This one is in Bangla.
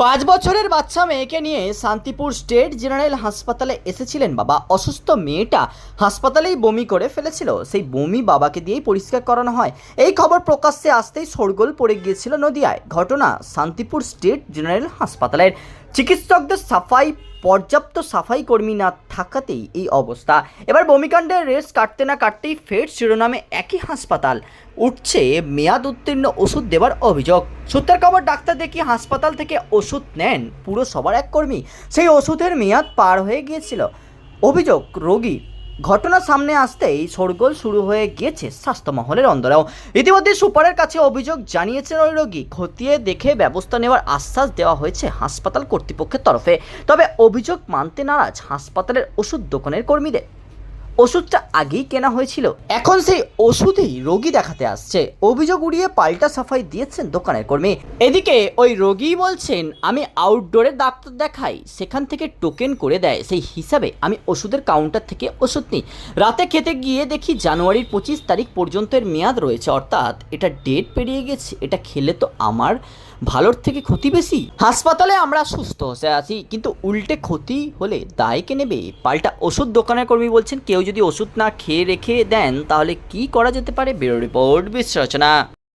পাঁচ বছরের বাচ্চা মেয়েকে নিয়ে শান্তিপুর স্টেট জেনারেল হাসপাতালে এসেছিলেন বাবা। অসুস্থ মেয়েটা হাসপাতালেই বমি করে ফেলেছিল। সেই বমি বাবাকে দিয়েই পরিষ্কার করানো হয়। এই খবর প্রকাশ্যে আসতেই শোরগোল পড়ে গিয়েছিল নদিয়ায়। ঘটনা শান্তিপুর স্টেট জেনারেল হাসপাতালের। চিকিৎসকদের সাফাই পর্যাপ্ত সাফাই কর্মী না থাকাতেই এই অবস্থা। এবার বমিকাণ্ডের রেস কাটতে না কাটতেই ফের শিরোনামে একই হাসপাতাল। উঠছে মেয়াদ উত্তীর্ণ ওষুধ দেওয়ার অভিযোগ। সূত্রের খবর, ডাক্তার দেখি হাসপাতাল থেকে ওষুধ নেন পুরো সবার এক কর্মী। সেই ওষুধের মেয়াদ পার হয়ে গিয়েছিল। অভিযোগ, রোগী ঘটনা সামনে আসতেই শোরগোল শুরু হয়ে গিয়েছে স্বাস্থ্য মহলের অন্দরেও। ইতিমধ্যে সুপারের কাছে অভিযোগ জানিয়েছেন ওই রোগী। খতিয়ে দেখে ব্যবস্থা নেওয়ার আশ্বাস দেওয়া হয়েছে হাসপাতাল কর্তৃপক্ষের তরফে। তবে অভিযোগ মানতে নারাজ হাসপাতালের ওষুধ দোকানের কর্মীদের। ওষুধটা আগেই কেনা হয়েছিল। এখন সেই ওষুধেই রোগী দেখাতে আসছে। অভিযোগ উড়িয়ে পাল্টা সাফাই দিয়েছেন দোকানের কর্মী। এদিকে ওই রোগী বলছেন, আমি আউটডোরে ডাক্তার দেখাই, সেখান থেকে টোকেন করে দেয়। সেই হিসাবে আমি ওষুধের কাউন্টার থেকে ওষুধ নিই। রাতে খেতে গিয়ে দেখি জানুয়ারির পঁচিশ তারিখ পর্যন্ত এর মেয়াদ রয়েছে। অর্থাৎ এটা ডেট পেরিয়ে গেছে। এটা খেলে তো আমার ভালোর থেকে ক্ষতি বেশি। হাসপাতালে আমরা সুস্থ হতে আছি, কিন্তু উল্টে ক্ষতি হলে দায় কে নেবে? পাল্টা ওষুধ দোকানের কর্মী বলছেন, কেউ যদি ওষুধ না খেয়ে রেখে দেন তাহলে কি করা যেতে পারে? Bureau report বিশ্লেষণা।